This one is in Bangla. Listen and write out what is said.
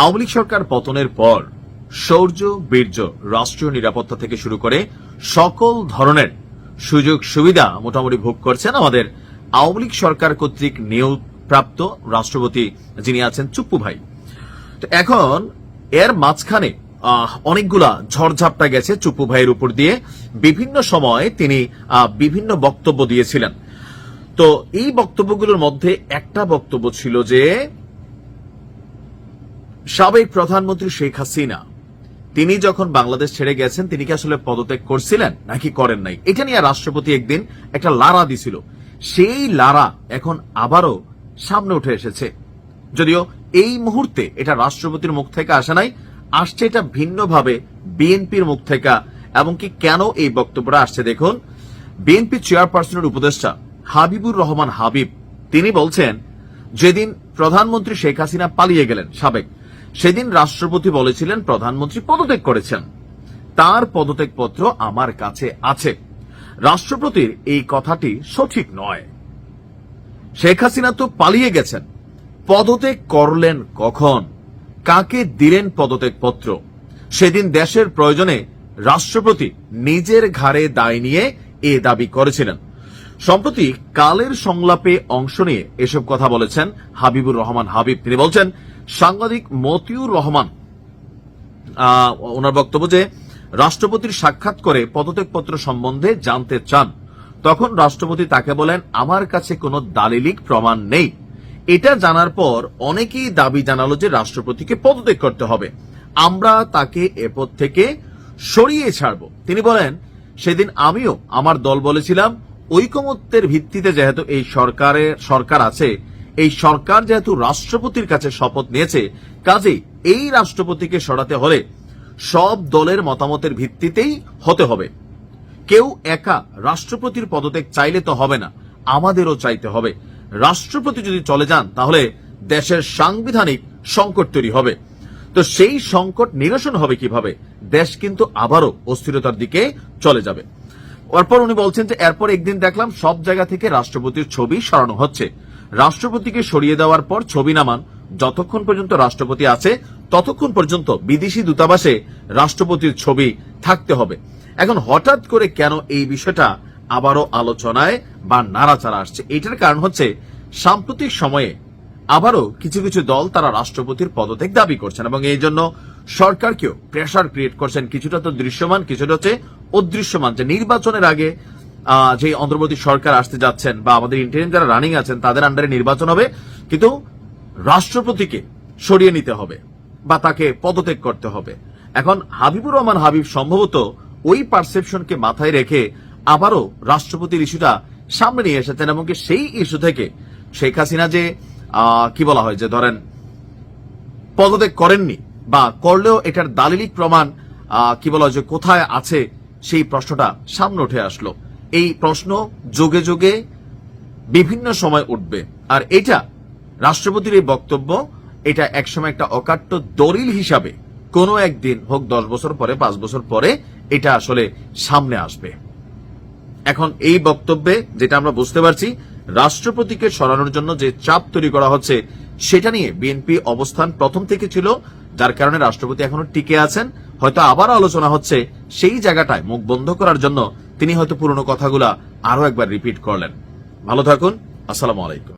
আওয়ামী লীগ সরকার পতনের পর শৌর্য, বীর্য, রাষ্ট্রীয় নিরাপত্তা থেকে শুরু করে সকল ধরনের সুযোগ সুবিধা মোটামুটি ভোগ করছেন আমাদের আওয়ামী লীগ সরকার কর্তৃক নিয়োগ প্রাপ্ত রাষ্ট্রপতি যিনি আছেন চুপ্পু ভাই। তো এখন এর মাঝখানে অনেকগুলা ঝড়ঝাপটা গেছে চুপ্পু ভাইয়ের উপর দিয়ে। বিভিন্ন সময় তিনি বিভিন্ন বক্তব্য দিয়েছিলেন। তো এই বক্তব্যগুলোর মধ্যে একটা বক্তব্য ছিল যে সাবেক প্রধানমন্ত্রী শেখ হাসিনা, তিনি যখন বাংলাদেশ ছেড়ে গেছেন, তিনি কি আসলে পদত্যাগ করছিলেন নাকি করেন নাই? এটা নিয়ে রাষ্ট্রপতি একদিন একটা লারা দিছিল। সেই লারা এখন আবারও সামনে উঠে এসেছে। যদিও এই মুহূর্তে এটা রাষ্ট্রপতির মুখ থেকে আসে নাই, আসছে এটা ভিন্নভাবে বিএনপির মুখ থেকে। এবং কি কেন এই বক্তব্যটা আসছে দেখুন, বিএনপি চেয়ারপারসনের উপদেষ্টা হাবিবুর রহমান হাবিব, তিনি বলছেন, যেদিন প্রধানমন্ত্রী শেখ হাসিনা পালিয়ে গেলেন সাবেক সেদিন রাষ্ট্রপতি বলেছিলেন, প্রধানমন্ত্রী পদত্যাগ করেছেন। তার পদত্যাগ পত্র আমার কাছে আছে। রাষ্ট্রপতির এই কথাটি সঠিক নয়। শেখ হাসিনা তো পালিয়ে গেছেন। পদত্যাগ করলেন কখন? কাকে দিলেন পদত্যাগ পত্র সেদিন দেশের প্রয়োজনে রাষ্ট্রপতি নিজের ঘাড়ে দায় নিয়ে এ দাবি করেছিলেন। সম্প্রতি কালের সংলাপে অংশ নিয়ে এসব কথা বলেছেন হাবিবুর রহমান হাবিব। তিনি বলছেন সাংবাদিক মতিউর রহমান ওনার বক্তব্য যে, রাষ্ট্রপতির সাক্ষাৎ করে পদত্যাগপত্র সম্বন্ধে জানতে চান, তখন রাষ্ট্রপতি তাকে বলেন, আমার কাছে কোনো দালিলিক প্রমাণ নেই। এটা জানার পর অনেকেই দাবি জানালো যে, রাষ্ট্রপতিকে পদত্যাগ করতে হবে। আমরা তাকে এ পদ থেকে সরিয়ে ছাড়ব। তিনি বলেন, সেদিন আমিও আমার দল বলেছিলাম, ঐকমত্যের ভিত্তিতে যেহেতু এই সরকারের সরকার আছে এই সরকার যেহেতু রাষ্ট্রপতির কাছে শপথ নিয়েছে, কাজেই এই রাষ্ট্রপতিকে সরাতে হলে সব দলের মতামতের ভিত্তিতেই হতে হবে। কেউ একা রাষ্ট্রপতির পদত্যাগ চাইলে তো হবে না, আমাদেরও চাইতে হবে। রাষ্ট্রপতি যদি চলে যান, তাহলে দেশের সাংবিধানিক সংকট তৈরি হবে। তো সেই সংকট নিরসন হবে কীভাবে? দেশ কিন্তু আবারও অস্থিরতার দিকে চলে যাবে। এরপর উনি বলছেন যে, এরপর একদিন দেখলাম সব জায়গা থেকে রাষ্ট্রপতির ছবি সরানো হচ্ছে। রাষ্ট্রপতিকে সরিয়ে দেওয়ার পর ছবি নামান। যতক্ষণ পর্যন্ত রাষ্ট্রপতি আছে, ততক্ষণ পর্যন্ত বিদেশি দূতাবাসে রাষ্ট্রপতির ছবি থাকতে হবে। এখন হঠাৎ করে কেন এই বিষয়টা আবারও আলোচনায় বা নাড়াচাড়া আসছে? এটার কারণ হচ্ছে, সাম্প্রতিক সময়ে আবারও কিছু কিছু দল তারা রাষ্ট্রপতির পদত্যাগ দাবি করছেন এবং এই জন্য সরকারকেও প্রেশার ক্রিয়েট করছেন। কিছুটা তো দৃশ্যমান, কিছুটা হচ্ছে অদৃশ্যমান। যে নির্বাচনের আগে যে অন্তর্বর্তী সরকার আসতে যাচ্ছেন বা আমাদের ইন্টারিম যারা রানিং আছেন, তাদের আন্ডারে নির্বাচন হবে। কিন্তু রাষ্ট্রপতিকে সরিয়ে নিতে হবে বা তাকে পদত্যাগ করতে হবে। এখন হাবিবুর রহমান হাবিব সম্ভবত ওই পারসেপশনকে মাথায় রেখে আবারও রাষ্ট্রপতির ইস্যুটা সামনে নিয়ে এসেছেন এবং সেই ইস্যু থেকে শেখ হাসিনা যে কি বলা হয় যে ধরেন পদত্যাগ করেননি বা করলেও এটার দালিলিক প্রমাণ কি বলা হয় যে কোথায় আছে সেই প্রশ্নটা সামনে উঠে আসলো। এই প্রশ্ন যোগে যোগে বিভিন্ন সময় উঠবে। আর এটা রাষ্ট্রপতির এই বক্তব্য, এটা একসময় একটা অকাট্য দলিল হিসাবে কোনো একদিন হোক দশ বছর পরে, পাঁচ বছর পরে এটা আসলে সামনে আসবে। এখন এই বক্তব্যে যেটা আমরা বুঝতে পারছি, রাষ্ট্রপতিকে সরানোর জন্য যে চাপ তৈরি করা হচ্ছে, সেটা নিয়ে বিএনপি অবস্থান প্রথম থেকে ছিল, যার কারণে রাষ্ট্রপতি এখনও টিকে আছেন। হয়তো আবার আলোচনা হচ্ছে সেই জায়গাটায় মুখ বন্ধ করার জন্য তিনি হয়তো পুরনো কথাগুলা আরও একবার রিপিট করলেন। ভালো থাকুন আসসালামু আলাইকুম।